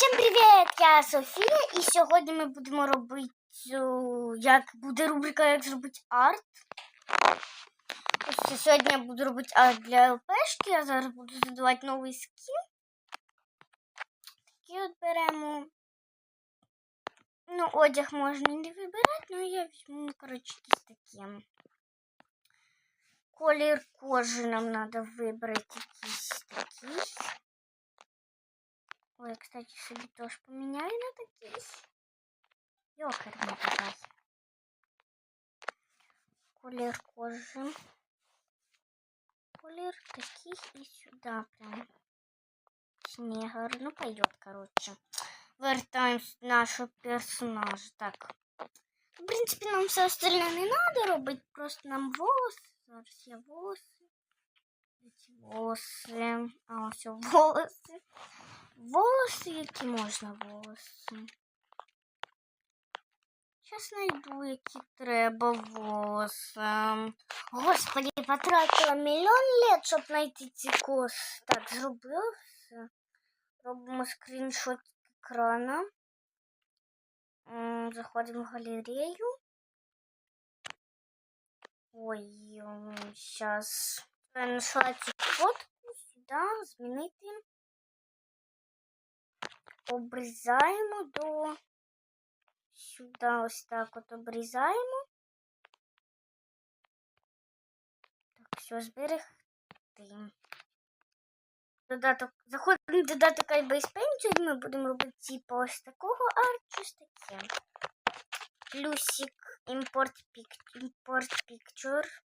Всім привіт! Я Софія, і сьогодні ми будемо робити, як буде рубрика Як зробити арт. Ось сьогодні я буду робити арт для ЛПшки, я зараз буду задавати новий скін. Такий от беремо. Ну, одяг можна не вибирати, але я візьму, коротше, якийсь таким. Колір кожи нам треба вибрати якийсь такий. Ой, кстати, собі теж поміняю на такий. Йокарний такий. Колір кожи. Колір такий і сюди прям. Снегар. Ну, пойдет, короче. Вертаемся нашого персонажа. Так. В принципі, нам все остальне не надо робити. Просто нам волоси. Зараз я волоси. Ці волоси. А, ось волоси. Волоси, які можна волоси. Зараз знайду, які треба волоси. Господи, потратила мільйон лет, щоб знайти ці коси. Так, зробила все. Робимо скріншот екрана. Заходимо в галерею. Ой, я знайшла цю фотку сюди, змінити. Обрізаємо до сюди ось так от обрізаємо. Так, все, зберегти. Додаток. Заходимо в додаток Paint, ми будемо робити типу ось такого арт, щось таке. Плюсик Import, pic, import Picture.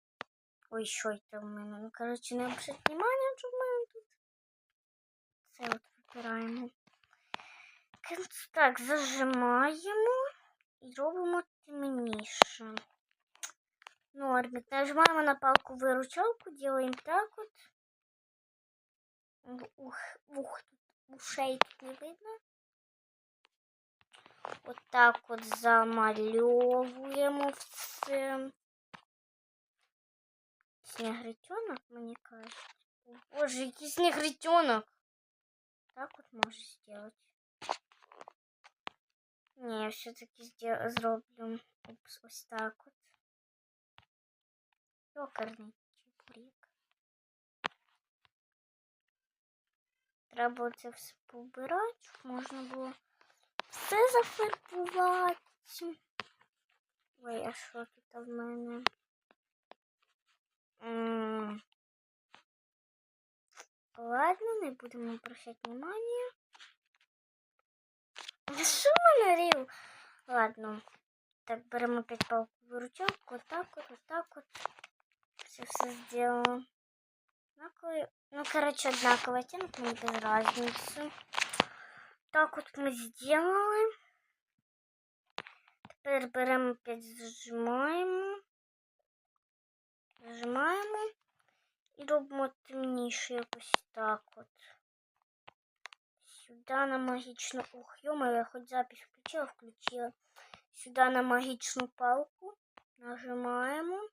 Ой, що це в мене? Ну, коротше, не обращать внимання, що в мене тут. Це от вибираємо. Так, зажимаємо і робимо темніше. Нормик. Нажимаємо на палку виручалку, делаем так вот. Ух, ух, тут ушей тут не видно. Вот так от замальовуємо все. Снегритенок, мені кажется. О, Боже, який снегритенок. Так вот можешь сделать. Не, я все-таки зроблю Упс, ось так от. Йокарний чебурек. Треба це все побирати, щоб можна було все зафарбувати. Ой, а що тут в мене? Ладно, не будемо обращати внимание. Що мене рів? Ладно. Так, беремо опять палку выручалку. Вот так вот, вот так вот. Все, все сделала. Однаковый. Ну, короче, одинаковый оттенок, мне без разницы. Так вот мы сделали. Теперь берем опять зажимаємо. Зажимаємо. І робимо темніше якось так от. Сюда на магічну... Ух, ё я хоть запись включила, включила. Сюда на магічну палку. Нажимаємо.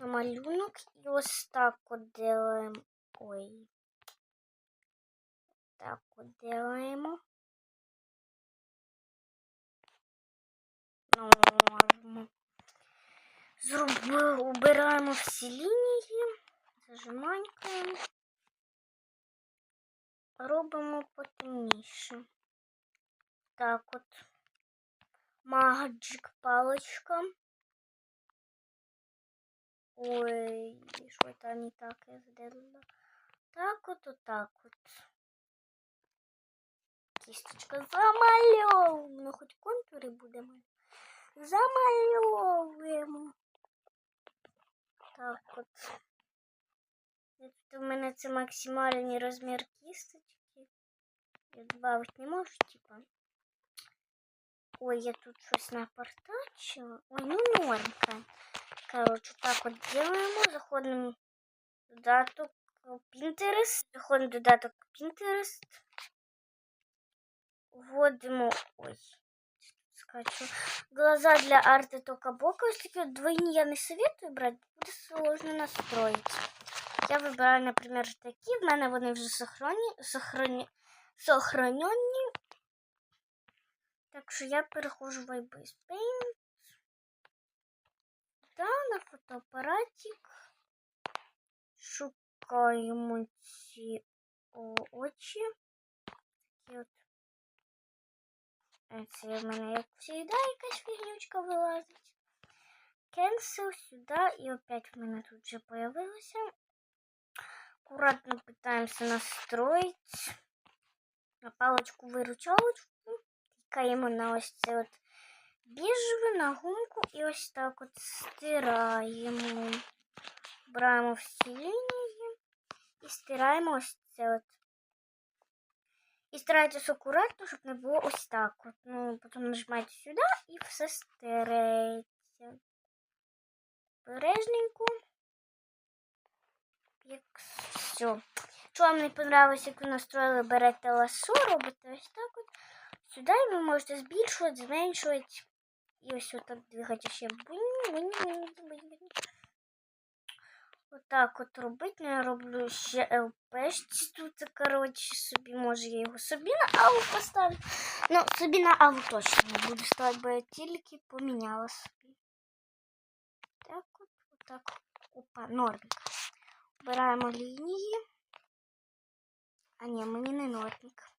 На малюнок. І ось так от делаємо. Ой. Так от делаємо. Норм. Зробили, убираємо всі лінії. Зажиманькаємо. Робимо потемніше. Так от. Маджик паличка. Ой, що це не так я зробила. Так от, отак от. Кісточка замальовуємо. Ну, хоч контури будемо. Замальовуємо. Так от. У мене це максимальний розмір кісточки. Я добавити не можу, типа. Ой, я тут щось напортачила. Ой, ну нормка. Короче, так от делаємо. Заходимо в додаток Pinterest. Заходимо в додаток Pinterest. Вводимо. Ой. Скачу. Глаза для арта только бока. Двойні я не советую брать. Буде сложно настроить. Я вибираю, наприклад, такі. В мене вони вже сохрані, сохрані, сохранені. Так що я перехожу в iBase Paint. Та на фотоапаратик. Шукаємо ці очі. Такі от. Е, Це в мене, як завжди, якась фігнючка вилазить. Cancel сюди, і опять в мене тут вже появилося. Аккуратно пытаемся настроить на паличку-виручалочку. Тикаємо на ось це от на гумку і ось так от стираємо. Браємо всі лінії і стираємо ось це от. І старайтесь акуратно, щоб не було ось так от. Ну, потім нажимаєте сюди і все стереться. Бережненько. Якщо вам не понравилось, як ви настроїли, берете ласо, робите ось так от. Сюди ви можете збільшувати, зменшувати. І ось отак двигати ще. Отак от робити. Ну, я роблю ще ЛП. Тут, коротше, собі, може, я його собі на аву поставлю. Ну, собі на аву точно не буду ставити, бо я тільки поміняла собі. Так от, отак. Опа, нормик. Обираємо лінії. А ні, мені не нормик.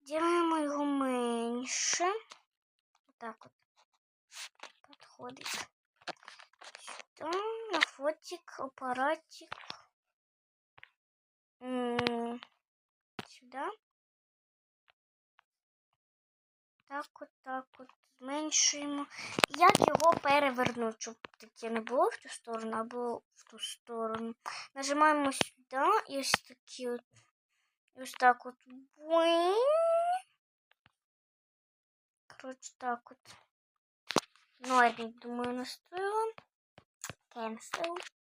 Делаємо його менше. Отак от. Підходить. Сюди, на фотик, апаратик. М, Сюди. Так от, так от. Зменшуємо. Як його перевернути, щоб таке не було в ту сторону, а було в ту сторону. Нажимаємо сюди і ось такі от. Ось так от. Коротше, так от. Норник, думаю, настроила. Cancel.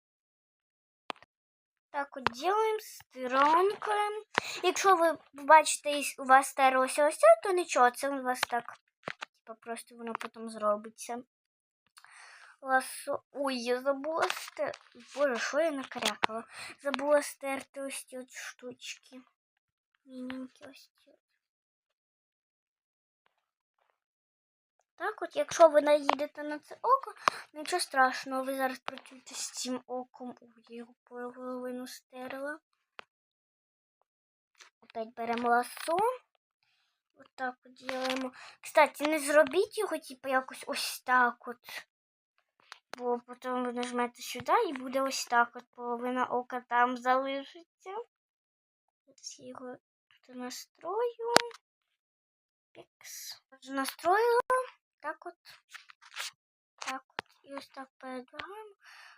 Так от делаем, стиранькаємо. Якщо ви бачите, у вас старилося ось це, то нічого, це у вас так. Типа просто воно потім зробиться. Ласо. Ой, я забула стерти. Боже, що я накарякала? Забула стерти ось ці от штучки. Міненькі ось ці. Так от, якщо ви наїдете на це око, нічого страшного, ви зараз працюєте з цим оком. Ой, його половину стерила. Опять беремо ласо. Отак от делаємо. Кстати, не зробіть його, типу, якось ось так от. Бо потім ви нажмете сюди і буде ось так от половина ока там залишиться. Зараз я його настрою. Пікс. Настроїла. Так от. Так от. І ось так передвигаємо.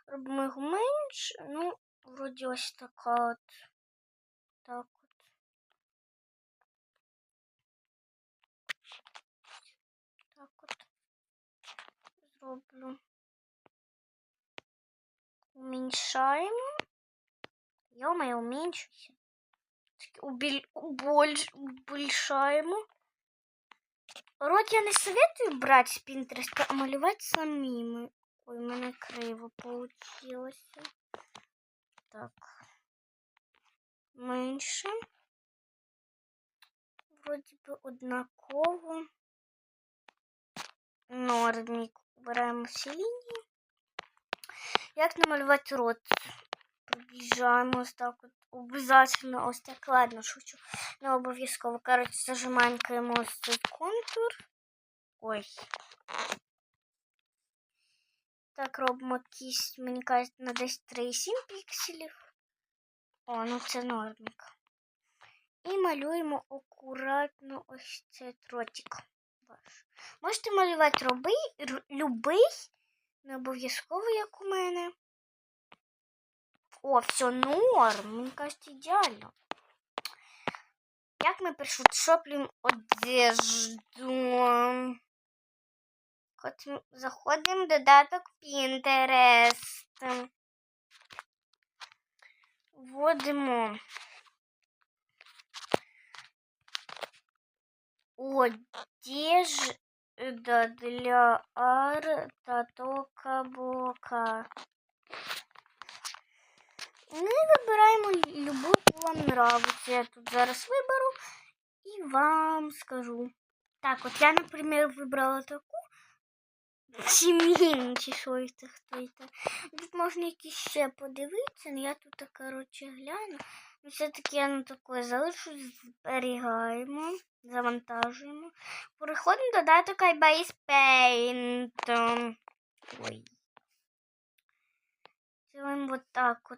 Робимо його менше. Ну, вроді ось така от. Так от. Так от. Зроблю. Уменьшаємо. Ё-моё, уменьшуйся. Убіль... Убольш... Убольшаємо. Рот я не советую брать с Pinterest, а малювати самими. Ой, у мене криво получилось. Так. Менше. Вроді би однаково. Нордник. Убираємо всі лінії. Як намалювати рот? Приближаємо ось так от. Обязательно ось так. Ладно, шучу. Не обов'язково. Коротше, зажиманькаємо ось цей контур. Ой. Так, робимо кість, мені кажуть, на десь 3,7 пікселів. О, ну це нормик. І малюємо акуратно ось цей тротик. Ваш. Можете малювати роби, р- любий, не обов'язково, як у мене. О, все норм. Мені кажется, ідеально. Як ми першотшоплюємо одежду? Хотім- Заходимо в додаток Pinterest. Вводимо одежда для арта тока бока. Ми вибираємо любу, яку вам нравиться. Я тут зараз виберу і вам скажу. Так, от я, наприклад, вибрала таку. Сім'їн, чи що це хто це. Тут можна якісь ще подивитися, але я тут, коротше, гляну. Ну, все-таки я на таке залишу, зберігаємо, завантажуємо. Переходимо до додаток iBase Paint. Ой. Делаем вот так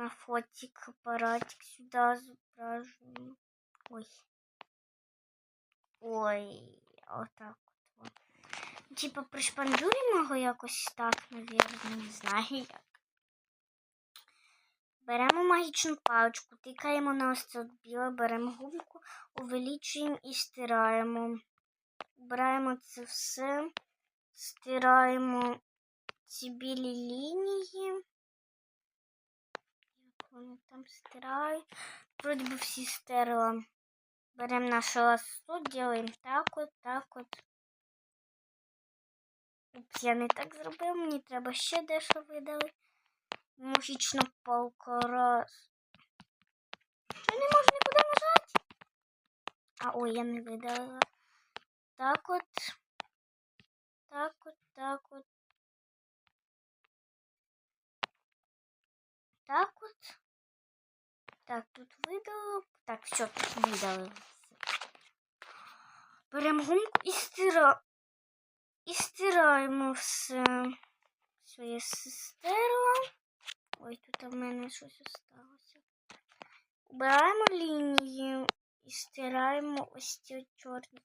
на фотик аппаратик сюда зображуємо. Ой. Ой, отак от. от. Типа його якось так, навірно, не знаю як. Беремо магічну паличку, тикаємо на ось це біле, беремо губку, увеличуємо і стираємо. Беремо це все, стираємо ці білі лінії. Вони там стирають. Вроде би всі стерла. Беремо наше лассо, делаем так от, так от. Упс, я не так зробив, мені треба ще дещо видали. Мушічна палка раз. Що не можу нікуди нажати? А ой, я не видалила. Так от. Так от, так от. Так от. Так, тут видало. Так, все, тут видали. Беремо гумку і стира... І стираємо все. Все, я. Ой, тут в мене щось осталося. Убираємо лінії і стираємо ось ці чорні.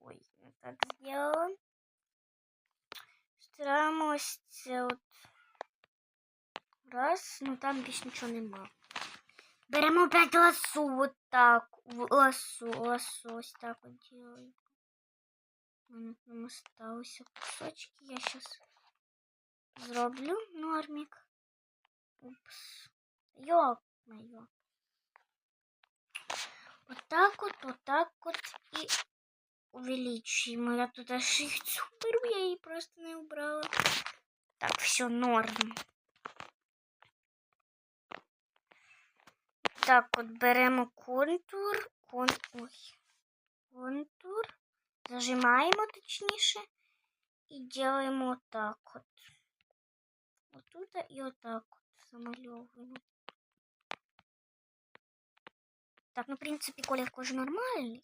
Ой, не так зробила. Стираємо ось це от. Раз, ну там більше нічого нема. Беремо опять лосу вот так. Лосу, лосо ось так от делаем. Мене там осталися кусочки. Я сейчас зроблю нормик. Упс. Йоп моё. Вот так вот, вот так вот и увеличиваем. Я туда шрифт уберу, я її просто не убрала. Так, все, норм. Так, от беремо контур, кон... Ой. контур, зажимаємо точніше і робимо отак от. Отут і отак от замальовуємо. Так, ну, в принципі, колір кожи нормальний.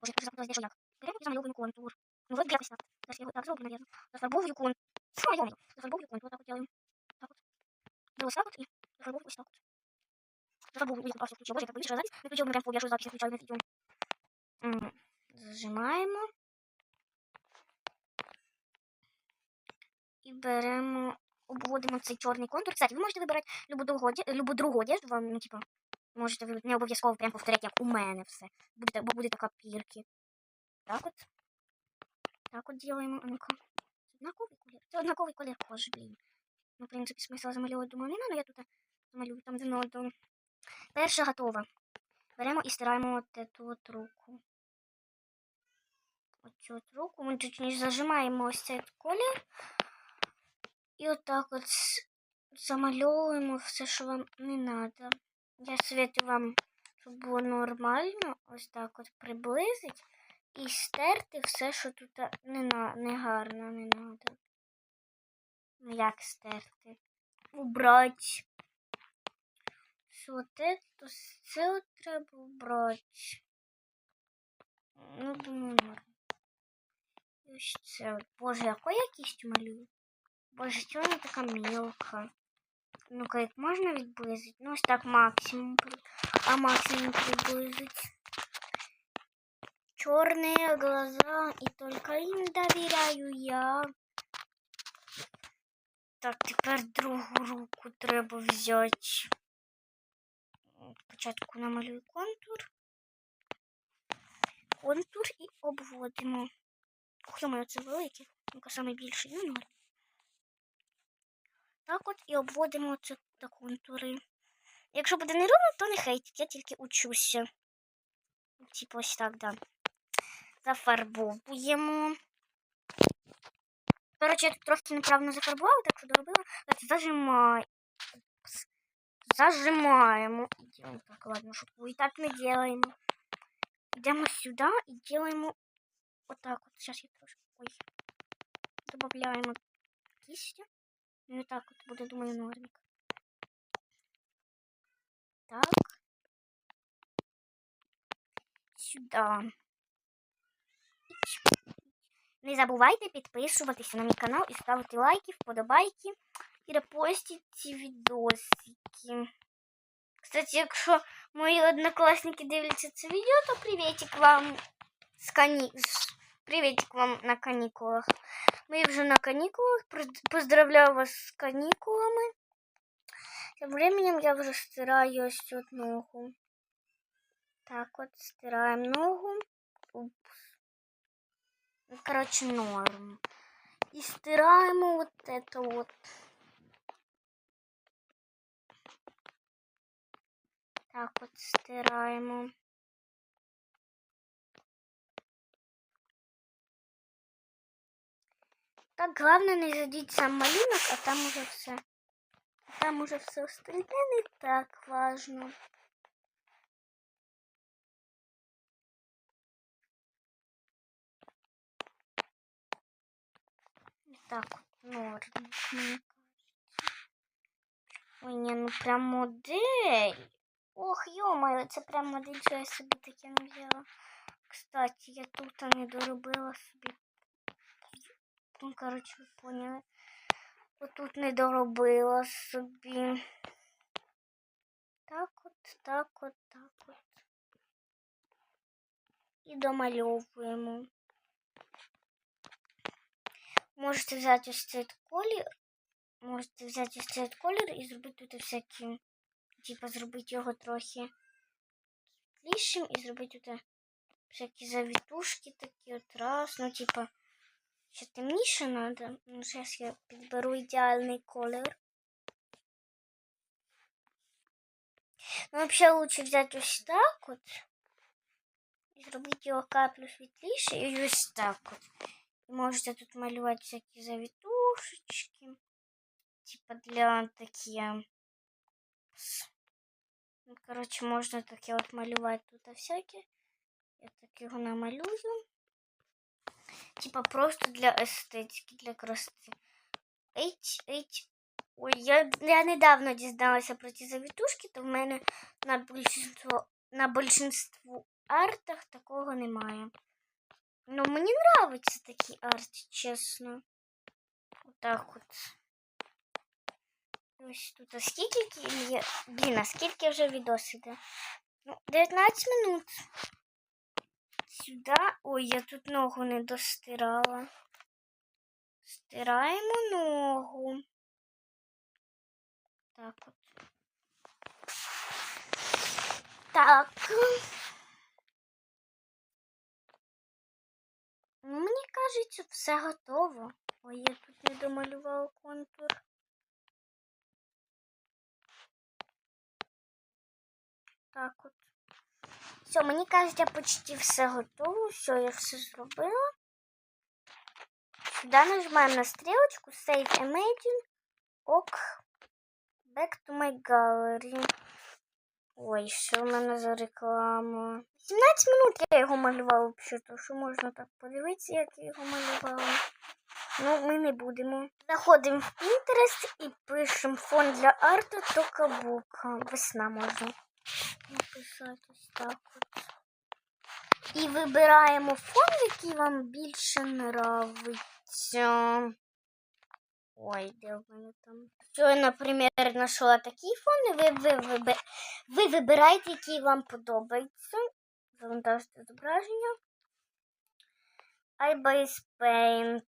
Боже, я де що як. Беремо і замальовуємо контур. Ну, вот якось так. Зараз я його так зроблю, наверное. Зафарбовую контур. Зафарбовую контур, так от делаем. Так от. Делаю так от і зафарбовую ось так от. Ой, я купався, включила. Боже, я так вирішила запись. Не включила, ми прям фобія, що запись включаю на відео. М, Зажимаємо. І беремо, обводимо цей чорний контур. Кстати, ви можете вибирати любу другу, любу другу одежду, вам, ну, типа, можете ви не обов'язково прям повторяти, як у мене все. Буде, бо буде така пірки. Так от. Так от делаємо. А ну-ка. Однаковий колір. Це однаковий колір кожи, блін. Ну, в принципі, смисл замалювати, думаю, не надо, я тут замалюю там де. Перша готова. Беремо і стираємо цю от руку. Оцю от руку. Ми точніше зажимаємо ось цей колір. І отак от замальовуємо все, що вам не треба. Я советую вам, щоб було нормально, ось так от приблизити і стерти все, що тут не, на, не гарно, не треба. Ну як стерти? Убрати. Те, то от треба убрати. Ну, думаю, норм. І Ось це. Боже, яку я кістю малюю? Боже, чого вона така мелка? Ну-ка, як можна відблизити? Ну, ось так максимум. А максимум приблизить. Черные глаза, и только им доверяю я. Так, тепер другу руку треба взяти. Спочатку намалюю контур. Контур і обводимо. Ох, йо це велике. Ну-ка, саме більше. Ну. Так от і обводимо це до контури. Якщо буде неровно, то не хейтіть, я тільки учуся. Типу ось так, да. Зафарбовуємо. Коротше, я тут трохи неправильно зафарбувала, так що доробила. Так, зажимай. Упс. зажимаємо. І делаємо так, ладно, щоб і так не делаємо. Йдемо сюди і делаємо отак от. Зараз я трошки. Ой. Добавляємо кістю. Ну і так от буде, думаю, нормик. Так. Сюди. Не забувайте підписуватися на мій канал і ставити лайки, вподобайки і репостити ці Кстати, якщо мої однокласники дивляться це відео, то привітик вам з кані... Привітик вам на канікулах. Ми вже на канікулах. Поздравляю вас з канікулами. Тим временем я вже стираю ось цю ногу. Так от стираємо ногу. Упс. Ну, Короче, норм. И стираем вот это вот. Так вот стираем. Так, главное не задеть сам малинок, а там уже все. Там уже все остальное не так важно. Так, норм. Ой, ні, ну прям модель. Ох, ё-моё, це прям модель, що я собі таке не взяла. Кстати, я тут не доробила собі. Ну, короче, ви поняли. Отут не доробила собі. Так от, так от, так от. І домальовуємо. Можете взяти ось цей колір. Можете взяти ось цей колір і зробити тут всякі. Типа зробити його трохи світлішим і зробити тут всякі завітушки такі от раз. Ну, типа, ще темніше треба. Ну, зараз я підберу ідеальний колір. Ну, взагалі лучше взяти ось так от. І зробити його каплю світліше і ось так от. Можете тут малювати всякі завітушечки. Типа для такі. Ну, коротше, можна таке от малювати тут всяке. Я так його намалюю. Типа просто для естетики, для красоти. Ейч, ейч. Ой, я, я недавно дізналася про ці завітушки, то в мене на більшинство, на більшинству артах такого немає. Ну, мені подобається такий арт, чесно. Отак от. Ось тут скільки є. Блін, а скільки вже відос іде? Ну, 19 минут. Сюди. Ой, я тут ногу не достирала. Стираємо ногу. Так от. Так. Ну, мені кажеться, все готово. Ой, я тут не домалювала контур. Так от. Все, мені кажеться, почти все готово. Все, я все зробила. Сюди нажимаємо на стрілочку Save Imagine. Ок. Back to my gallery. Ой, що в мене за реклама? 17 минут я його малювала взагалі, то що можна так подивитися, як я його малювала. Ну, ми не будемо. Заходимо в Pinterest і пишемо фон для арту Токабука. Весна можна написати ось так от. І вибираємо фон, який вам більше нравиться. Ой, де в мене там? Що я, наприклад, знайшла такий фон, і ви, ви, ви, ви вибираєте, який вам подобається. Завантажте зображення. iBase Paint.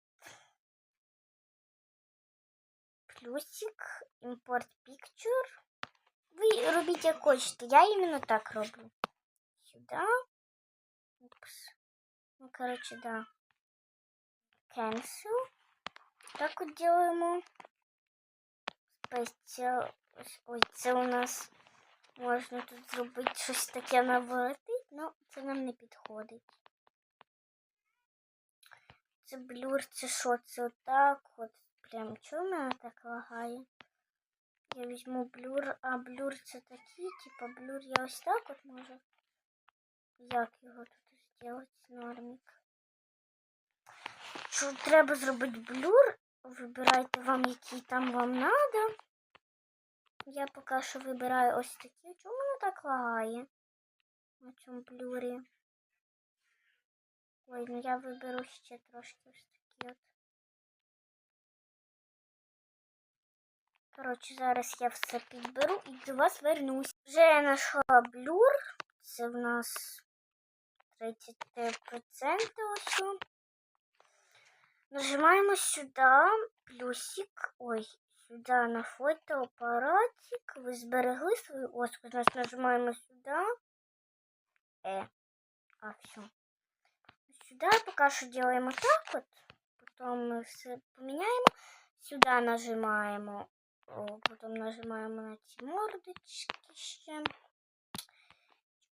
Плюсик. Import Picture. Ви робіть як хочете. Я іменно так роблю. Сюда. Упс. Ну, короче, да. Cancel. Так от делаємо. Спеціал. Ой, це у нас можна тут зробити щось таке наворотить, але це нам не підходить. Це блюр, це що? Це отак от. Прям чого мене так лагає? Я візьму блюр, а блюр це такий, типа блюр я ось так от можу. Як його тут зробити нормік? Що треба зробити блюр? Вибирайте вам, який там вам надо. Я поки що вибираю ось такі. Чому воно так лагає? На цьому блюрі. Ой, ну я виберу ще трошки ось Коротше, зараз я все підберу і до вас вернусь. Вже я знайшла блюр. Це в нас 33% ось. Нажимаємо сюди плюсик. Ой, сюди на фотоапаратик. Ви зберегли свою оску. Значить, нажимаємо сюди. Е. А, все. Сюда пока что делаем так вот. Потом мы все поменяем. Сюда нажимаем. Потом нажимаем на эти мордочки ще.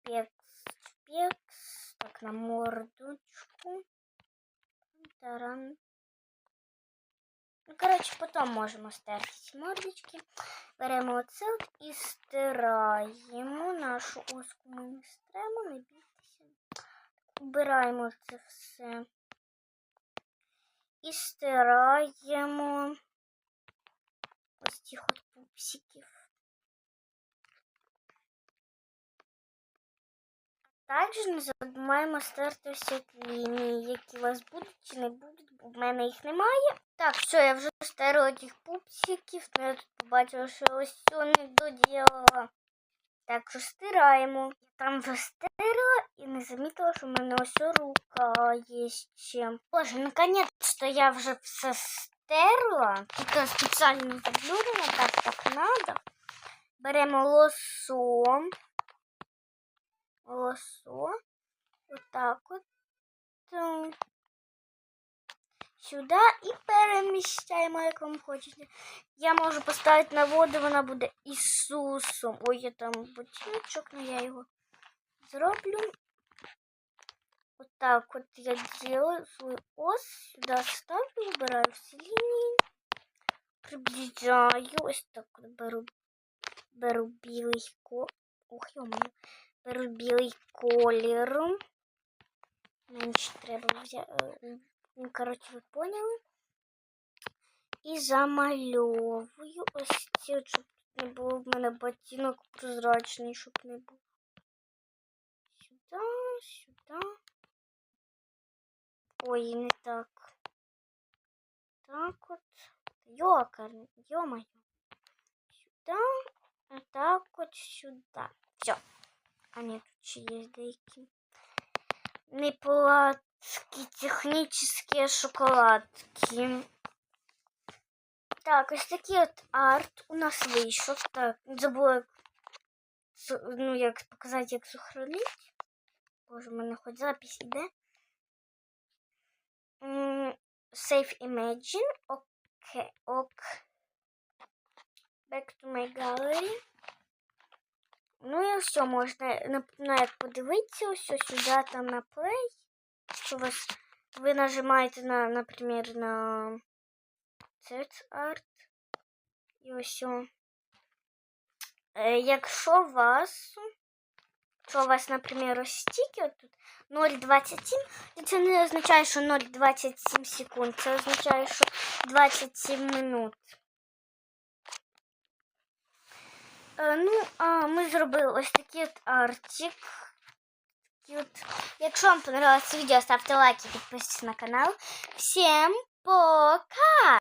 Чпекс, чпекс. Так, на мордочку. Таран. Ну, короче, потом можемо стерти ці мордочки. Беремо оце от і стираємо нашу оску. Ми не стремо. Убираємо це все. І стираємо цих от пупсиків. Також не забуваємо стерти всі лінії, які у вас будуть чи не будуть, бо в мене їх немає. Так, все, я вже стерла тих пупсиків, але я тут побачила, що ось все не доділала. Так що стираємо. Я там вже стерла і не замітила, що в мене ось рука є ще. Боже, наконець-то я вже все стерла. Тільки спеціально заблюрена, так так надо. Беремо лосо. Лосо. Отак от. Сюди і переміщаємо, як вам хочете. Я можу поставити на воду, вона буде Ісусом. Ой, я там ботиночок, але я його зроблю. Отак от я делаю свою ось, сюди ставлю, вибираю всі лінії, приближаю, ось так от беру, беру білий ко... Ох, йомаю. Беру білий колір. Менше треба взяти. Ну, коротше, ви поняли. І замальовую ось ці, щоб не було в мене ботинок прозрачний, щоб не був. Сюди, сюди. Ой, не так. Так от. Йокар, йо-моє. Сюди, а так от сюди. Все. А ні, тут ще є деякі. Неплаткі технічні шоколадки. Так, ось такий от арт у нас вийшов. Так, забула, ну, як показати, як сохранити. Боже, в мене хоч запись іде. Save Imagine. Окей, ок. Back to my gallery. Ну і все, можна на, на як подивитися, ось сюди там на play. Що вас, ви нажимаєте на, наприклад, на Set Art. І ось. Е, якщо вас, якщо у вас, наприклад, ось стільки от тут 0,27, то це не означає, що 0,27 секунд. Це означає, що 27 минут. Е, ну, а ми зробили ось такий от артик. Такий от. Якщо вам понравилось відео, ставте лайки, підписуйтесь на канал. Всім пока!